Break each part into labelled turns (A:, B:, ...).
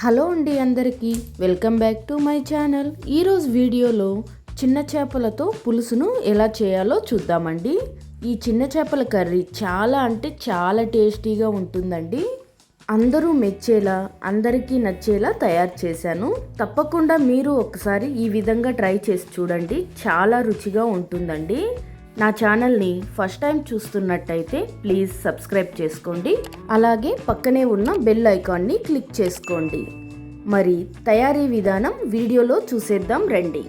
A: Hello అండి అందరికీ welcome back to my channel. ఈరోజు వీడియోలో చిన్న చేపలతో పులుసును ఎలా చేయాలో చూద్దామండి. ఈ చిన్న చేపల కర్రీ చాలా అంటే చాలా టేస్టీగా ఉంటుందండి. అందరూ మెచ్చేలా అందరికీ నచ్చేలా తయారు చేశాను. తప్పకుండా మీరు ఒకసారి ఈ విధంగా ట్రై చేసి చూడండి. చాలా రుచిగా ఉంటుందండి. నా ఛానల్ని ఫస్ట్ టైం చూస్తున్నట్టయితే ప్లీజ్ సబ్స్క్రైబ్ చేసుకోండి. అలాగే పక్కనే ఉన్న బెల్ ఐకాన్ని క్లిక్ చేసుకోండి. మరి తయారీ విధానం వీడియోలో చూసేద్దాం రండి.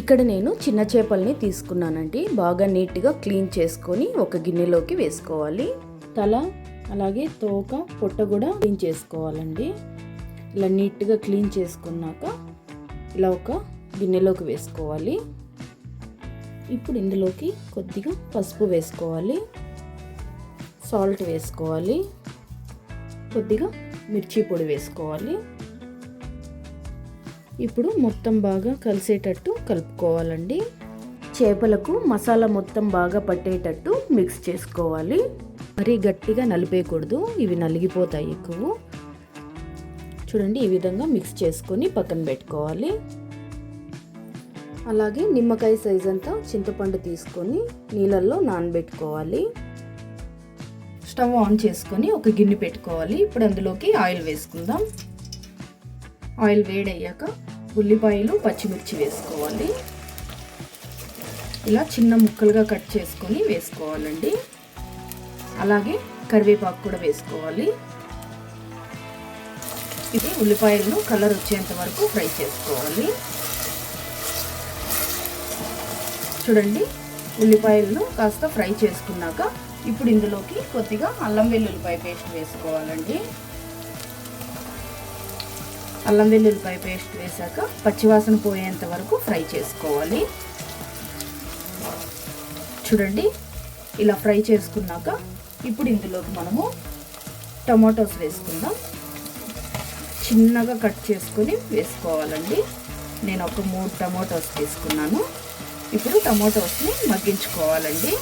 A: ఇక్కడ నేను చిన్న చేపల్ని తీసుకున్నానండి. బాగా నీట్గా క్లీన్ చేసుకొని ఒక గిన్నెలోకి వేసుకోవాలి. తల అలాగే తోక పొట్ట కూడా క్లీన్ చేసుకోవాలండి. ఇలా నీట్గా క్లీన్ చేసుకున్నాక ఇలా ఒక గిన్నెలోకి వేసుకోవాలి. ఇప్పుడు ఇందులోకి కొద్దిగా పసుపు వేసుకోవాలి. సాల్ట్ వేసుకోవాలి. కొద్దిగా మిర్చి పొడి వేసుకోవాలి. ఇప్పుడు మొత్తం బాగా కలిసేటట్టు కలుపుకోవాలండి. చేపలకు మసాలా మొత్తం బాగా పట్టేటట్టు మిక్స్ చేసుకోవాలి. మరీ గట్టిగా నలిపేయకూడదు ఇవి నలిగిపోతాయి ఎక్కువ. చూడండి ఈ విధంగా మిక్స్ చేసుకొని పక్కన పెట్టుకోవాలి. అలాగే నిమ్మకాయ సైజ్ అంతా చింతపండు తీసుకొని నీళ్ళల్లో నానబెట్టుకోవాలి. స్టవ్ ఆన్ చేసుకొని ఒక గిన్నె పెట్టుకోవాలి. ఇప్పుడు అందులోకి ఆయిల్ వేసుకుందాం. ఆయిల్ వేడయ్యాక ఉల్లిపాయలు పచ్చిమిర్చి వేసుకోవాలి. ఇలా చిన్న ముక్కలుగా కట్ చేసుకొని వేసుకోవాలండి. అలాగే కరివేపాకు కూడా వేసుకోవాలి. ఇది ఉల్లిపాయలను కలర్ వచ్చేంత వరకు ఫ్రై చేసుకోవాలి. చూడండి ఉల్లిపాయలను కాస్త ఫ్రై చేసుకున్నాక ఇప్పుడు ఇందులోకి కొద్దిగా అల్లం వెల్లుల్లిపాయ పేస్ట్ వేసుకోవాలండి. అల్లం వెల్లుల్లిపాయ పేస్ట్ వేసాక పచ్చివాసన పోయేంత వరకు ఫ్రై చేసుకోవాలి. చూడండి ఇలా ఫ్రై చేసుకున్నాక ఇప్పుడు ఇందులోకి మనము టమాటోస్ వేసుకుందాం. చిన్నగా కట్ చేసుకొని వేసుకోవాలండి. నేను ఒక మూడు టమాటోస్ తీసుకున్నాను. ఇప్పుడు టమాటోస్ని మగ్గించుకోవాలండి.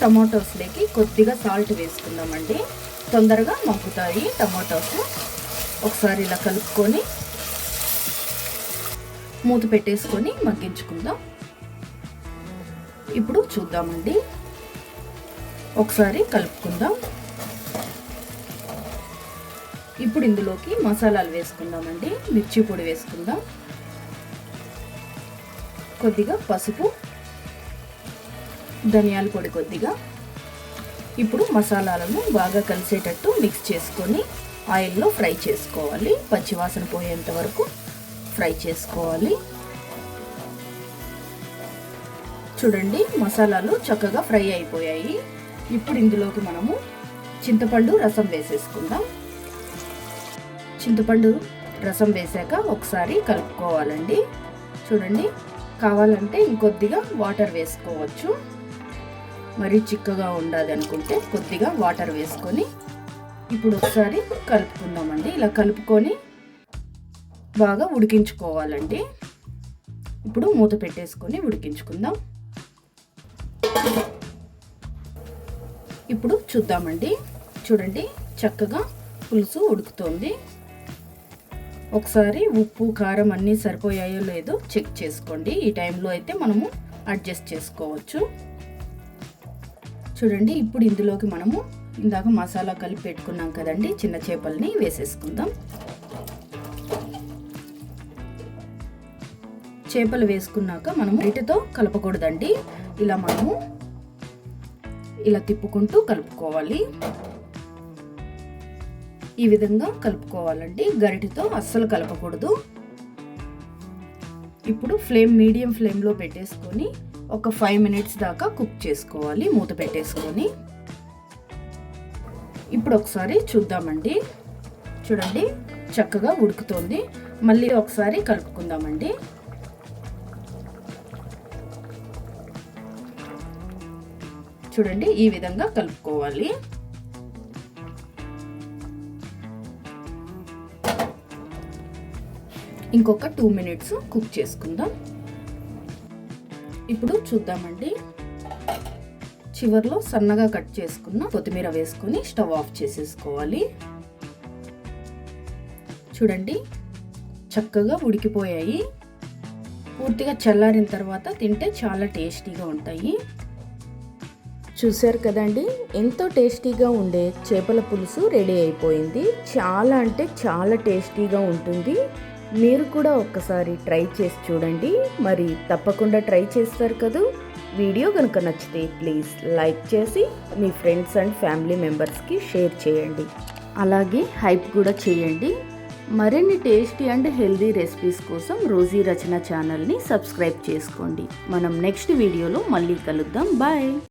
A: టమాటోస్లోకి కొద్దిగా సాల్ట్ వేసుకుందామండి. తొందరగా మగ్గుతాయి టమాటోస్. ఒకసారి ఇలా కలుపుకొని మూత పెట్టేసుకొని మగ్గించుకుందాం. ఇప్పుడు చూద్దామండి. ఒకసారి కలుపుకుందాం. ఇప్పుడు ఇందులోకి మసాలాలు వేసుకుందామండి మిర్చి పొడి వేసుకుందాం. కొద్దిగా పసుపు ధనియాల పొడి కొద్దిగా. ఇప్పుడు మసాలాలను బాగా కలిసేటట్టు మిక్స్ చేసుకొని ఆయిల్లో ఫ్రై చేసుకోవాలి. పచ్చివాసన పోయేంత వరకు ఫ్రై చేసుకోవాలి. చూడండి మసాలాలు చక్కగా ఫ్రై అయిపోయాయి. ఇప్పుడు ఇందులోకి మనము చింతపండు రసం వేసేసుకుందాం. చింతపండు రసం వేసాక ఒకసారి కలుపుకోవాలండి. చూడండి కావాలంటే ఇంకొద్దిగా వాటర్ వేసుకోవచ్చు. మరీ చిక్కగా ఉండాలి అనుకుంటే కొద్దిగా వాటర్ వేసుకొని ఇప్పుడు ఒకసారి కలుపుకుందామండి. ఇలా కలుపుకొని బాగా ఉడికించుకోవాలండి. ఇప్పుడు మూత పెట్టేసుకొని ఉడికించుకుందాం. ఇప్పుడు చూద్దామండి. చూడండి చక్కగా పులుసు ఉడుకుతోంది. ఒకసారి ఉప్పు కారం అన్నీ సరిపోయాయో లేదో చెక్ చేసుకోండి. ఈ టైంలో అయితే మనము అడ్జస్ట్ చేసుకోవచ్చు. చూడండి ఇప్పుడు ఇందులోకి మనము ఇందాక మసాలా కలిపి పెట్టుకున్నాం కదండి చిన్న చేపల్ని వేసేసుకుందాం. చేపలు వేసుకున్నాక మనము వీటితో కలపకూడదండి. ఇలా మనము ఇలా తిప్పుకుంటూ కలుపుకోవాలి. ఈ విధంగా కలుపుకోవాలండి. గరిటితో అస్సలు కలపకూడదు. ఇప్పుడు ఫ్లేమ్ మీడియం ఫ్లేమ్లో పెట్టేసుకొని ఒక ఫైవ్ మినిట్స్ దాకా కుక్ చేసుకోవాలి. మూత పెట్టేసుకొని ఇప్పుడు ఒకసారి చూద్దామండి. చూడండి చక్కగా ఉడుకుతోంది. మళ్ళీ ఒకసారి కలుపుకుందామండి. చూడండి ఈ విధంగా కలుపుకోవాలి. ఇంకొక టూ మినిట్స్ కుక్ చేసుకుందాం. ఇప్పుడు చూద్దామండి. చివర్లో సన్నగా కట్ చేసుకున్న కొత్తిమీర వేసుకొని స్టవ్ ఆఫ్ చేసేసుకోవాలి. చూడండి చక్కగా ఉడికిపోయాయి. పూర్తిగా చల్లారిన తర్వాత తింటే చాలా టేస్టీగా ఉంటాయి. చూశారు కదండి ఎంతో టేస్టీగా ఉండే చేపల పులుసు రెడీ అయిపోయింది. చాలా అంటే చాలా టేస్టీగా ఉంటుంది. మీరు కూడా ఒక్కసారి ట్రై చేసి చూడండి. మరి తప్పకుండా ట్రై చేస్తారు కదా. వీడియో కనుక నచ్చితే ప్లీజ్ లైక్ చేసి మీ ఫ్రెండ్స్ అండ్ ఫ్యామిలీ మెంబర్స్కి షేర్ చేయండి. అలాగే హైప్ కూడా చేయండి. మరిన్ని టేస్టీ అండ్ హెల్దీ రెసిపీస్ కోసం రోజీ రచన ఛానల్ని సబ్స్క్రైబ్ చేసుకోండి. మనం నెక్స్ట్ వీడియోలో మళ్ళీ కలుద్దాం. బాయ్.